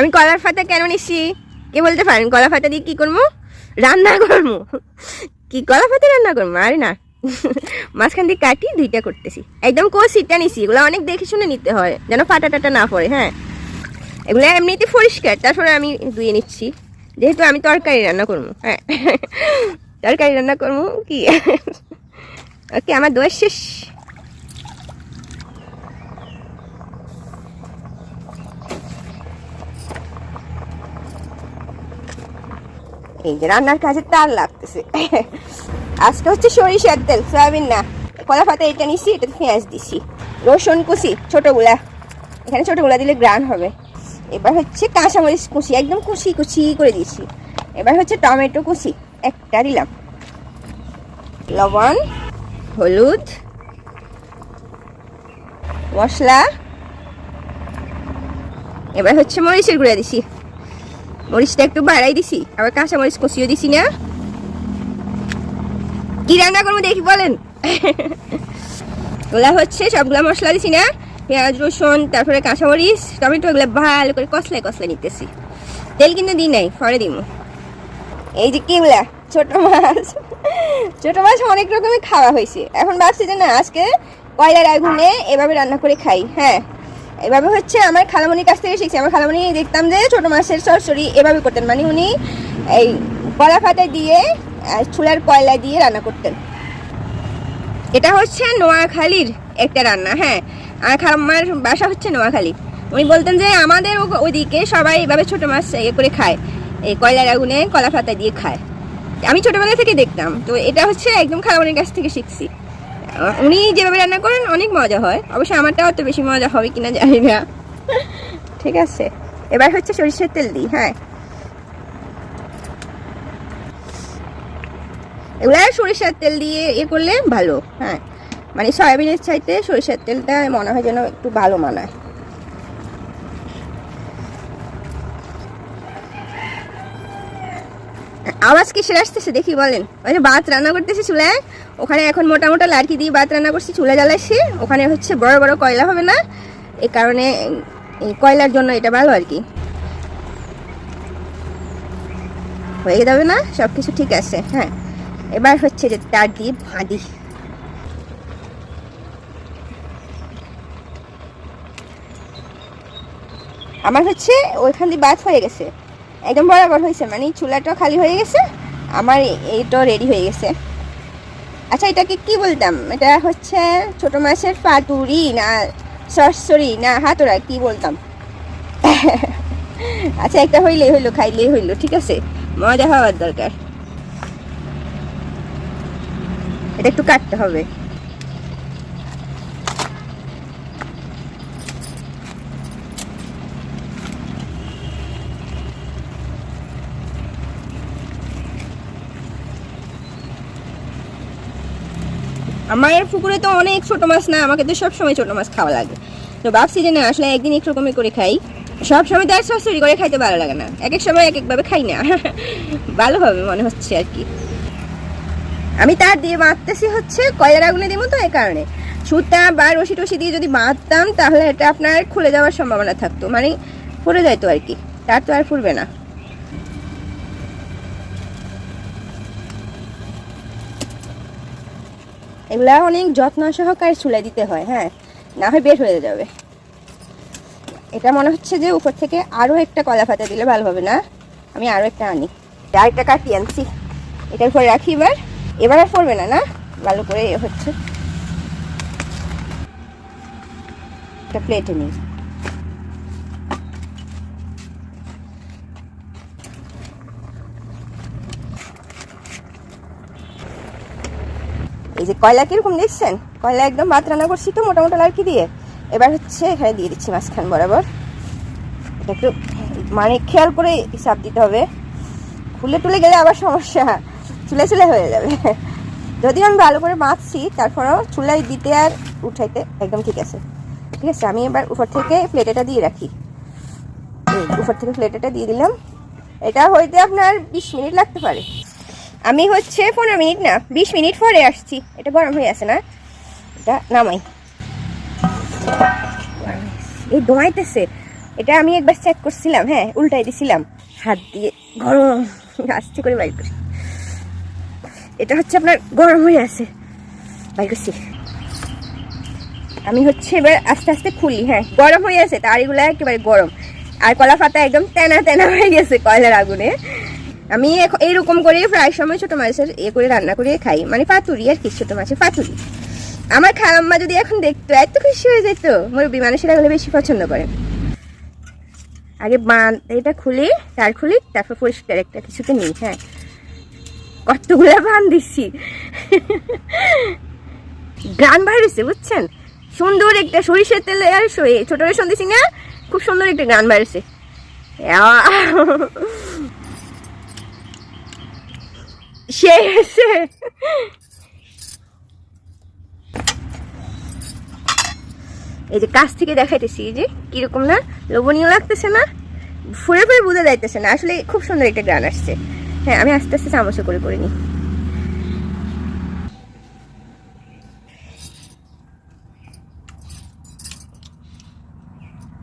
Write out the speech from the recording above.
আমি কলার ফাতা কেন নিচ্ছি কে বলতে পারেন কলা ফাতা দিয়ে কি করব রান্না করব কি কলা ফাতা রান্না করব আরে না। মাঝখান দিয়ে কাটি, দুইটা করতেছি। একদম কষিটা নিছি। এগুলো অনেক দেখে শুনে নিতে হয়, যেন ফাটা টাটা না পড়ে হ্যাঁ? এগুলো এমনিতে পরিষ্কার। তারপরে আমি ধুয়ে নিচ্ছি। যেহেতু আমি তরকারি রান্না করব হ্যাঁ? তরকারি রান্না করব কি? ওকে, আমার দোষ শেষ। এই যে রান্নার কাজে তার লাগতেছে। আজকে হচ্ছে সরিষার তেল, সয়াবিন না। কলা পাতা এটা নিছি এটা পেঁয়াজ দিছি। রসুন কুচি, ছোটগুলা। এখানে ছোটগুলা দিলে গ্রান হবে। এবার হচ্ছে কাঁচামরিচ কুচি, একদম কুচি কুচি করে দিয়েছি এবার হচ্ছে টমেটো কুচি, একটা দিলাম। লবণ, হলুদ, মশলা। এবার হচ্ছে মরিচের গুঁড়া দিছি। মরিচটা একটু বাড়াই দিছি, আবার কাঁচা মরিচ কষিয়ে দিছি না। কি রান্না করব দেখি বলেন? ওগুলা হচ্ছে সবগুলা মশলা দিছি না, পেঁয়াজ, রসুন, তারপরে কাঁচামরিচ টমেটো এগুলো ভালো করে কষলে কষলে নিতেছি। তেল কিন্তু দিই নাই, পরে দিব এই যে কিগুলা ছোট মাছ। ছোট মাছ অনেক রকমের খাওয়া হয়েছে। এখন ভাবছি যে না, আজকে কয়লার আগুনে এভাবে রান্না করে খাই হ্যাঁ। এভাবে হচ্ছে আমার খালামণির কাছ থেকে শিখছি। আমার খালামণি দেখতাম যে ছোট মাছের সরসরি এভাবে করতেন। মানে উনি এই কলা ফাটা দিয়ে চুলার কয়লা দিয়ে রান্না করতেন। এটা হচ্ছে নোয়াখালীর একটা রান্না হ্যাঁ। খালাম্মার বাসা হচ্ছে নোয়াখালী। উনি বলতেন যে আমাদের ও- ওইদিকে সবাই এভাবে ছোট মাছ ইয়ে করে খায়। এই কয়লার আগুনে কলা পাতা দিয়ে খায়। আমি ছোটবেলা থেকে দেখতাম। তো এটা হচ্ছে একদম খালামণির কাছ থেকে শিখছি। উনি যেভাবে রান্না করেন, অনেক মজা হয়। অবশ্যই আমারটা অত বেশি মজা হবে কিনা জানি না। ঠিক আছে। এবার হচ্ছে সরিষার তেল দিই হ্যাঁ। এগুলো সরিষার তেল দিয়ে ইয়ে করলে ভালো হ্যাঁ। মানে সয়াবিনের চাইতে সরিষার তেলটা মনে হয় যেন একটু ভালো মানায়। আওয়াজ কিসের আসতেছে? দেখি বলেন। ওই যে ভাত রান্না করতেছি চুলায় ওখানে এখন মোটা মোটা লাড়কি দিয়ে ভাত রান্না করছি, চুলা জ্বালাইছি। ওখানে হচ্ছে বড় বড় কয়লা হবে না? এই কারণে এই কয়লার জন্য এটা ভালো আর কি। হয়ে যাবে না? সব কিছু ঠিক আছে হ্যাঁ। এবার হচ্ছে যে তার দিয়ে ভাঁদি আমার হচ্ছে ওইখান দিয়ে বাদ হয়ে গেছে। একদম বরাবর হয়েছে মানে চুলাটাও খালি হয়ে গেছে, আমার এইটাও রেডি হয়ে গেছে। আচ্ছা এটাকে কি বলতাম? এটা হচ্ছে ছোট মাছের পাতুরি না সরসরি না হাতরা কি বলতাম? আচ্ছা একটা হইলেই হইল, খাইলেই হইল, ঠিক আছে? মজা হওয়ার দরকার। এটা একটু কাটতে হবে। আমার পুকুরে তো অনেক ছোট মাছ না, আমাকে তো সব সময় ছোট মাছ খাওয়া লাগে। তো ভাবছি যে না আসলে একদিন এক রকমের করে খাই। সব সময় তো আর সরসরি করে খাইতে ভালো লাগে না এক এক সময় এক একভাবে খাই না। ভালো হবে মনে হচ্ছে আর কি। আমি তার দিয়ে বাঁধতেছি হচ্ছে কয়লার আগুনে দিব তো এই কারণে। সুতা বা রশি টসি দিয়ে যদি বাঁধতাম, তাহলে এটা আপনার খুলে যাওয়ার সম্ভাবনা থাকতো। মানে পড়ে যাইতো আর কি। তার তো আর ফুরবে না। এগুলা অনেক যত্ন সহকারে চুলাই দিতে হয় হ্যাঁ? না হয় বের হয়ে যাবে। এটা মনে হচ্ছে যে উপর থেকে আরও একটা কলা পাতা দিলে ভালো হবে না? আমি আরও একটা আনি। আরেকটা কাটিয়ে আনছি। এটার উপরে রাখি এবার। এবার আর পড়বে না না? ভালো করে এ হচ্ছে। একটা প্লেটে নিই। এই যে কয়লা কীরকম দেখছেন? কয়লা একদম ভাত রান্না করছি তো মোটা মোটা লাড়কি দিয়ে। এবার হচ্ছে এখানে দিয়ে দিচ্ছি মাঝখান বরাবর। এটা একটু মানে খেয়াল করে হিসাব দিতে হবে। খুলে টুলে গেলে আবার সমস্যা। চুলে চুলে হয়ে যাবে। যদিও আমি ভালো করে মাখছি, তারপরেও চুলাই দিতে আর উঠাইতে একদম ঠিক আছে। ঠিক আছে, আমি এবার উপর থেকে প্লেটেটা দিয়ে রাখি। উপর থেকে প্লেটেটা দিয়ে দিলাম। এটা হইতে আপনার বিশ মিনিট লাগতে পারে। আমি হচ্ছে পনেরো মিনিট না, বিশ মিনিট পরে আসছি। এটা গরম হয়ে আছে না? এটা নামাই। এই দোয়াইতেছে। এটা আমি একবার চেক করছিলাম হ্যাঁ উল্টাই দিছিলাম। হাত দিয়ে গরম আস্তে করে বাইর করি এটা হচ্ছে আপনার গরম হয়ে আছে। বাইর করছি। আমি হচ্ছে এবার আস্তে আস্তে খুলি হ্যাঁ। গরম হয়ে আছে, তার এগুলো একেবারে গরম। আর কলা পাতা একদম তেনা তেনা হয়ে গেছে কয়লার আগুনে। আমি এইরকম করে প্রায় সময় ছোটো মাছের এ করে রান্না করে খাই। মানে পাতুরি আর কি, ছোটো মাছের পাতুরি। আমার খালাম্মা যদি এখন দেখতো, এত খুশি হয়ে যেত। মুরব্বী মানুষেরা এগুলো বেশি পছন্দ করে। আগে বাঁধ এটা খুলি, তার খুলি, তারপর পরিষ্কার একটা কিছুতে নিই হ্যাঁ। কতগুলো বান দিচ্ছি গান বাইরেছে বুঝছেন? সুন্দর একটা সরিষার তেলে আর ছোট রেশন দিছি না, খুব সুন্দর একটা গান বাইরেছে সে এসে এই যে কাছ থেকে দেখাইতেছি যে কীরকম না? লোভনীয় লাগতেছে না? ফুরে ফুরে বোঝা যাইতেছে না। আসলে খুব সুন্দর একটা গান আসছে। হ্যাঁ আমি আস্তে আস্তে চামচে করে করে নিই।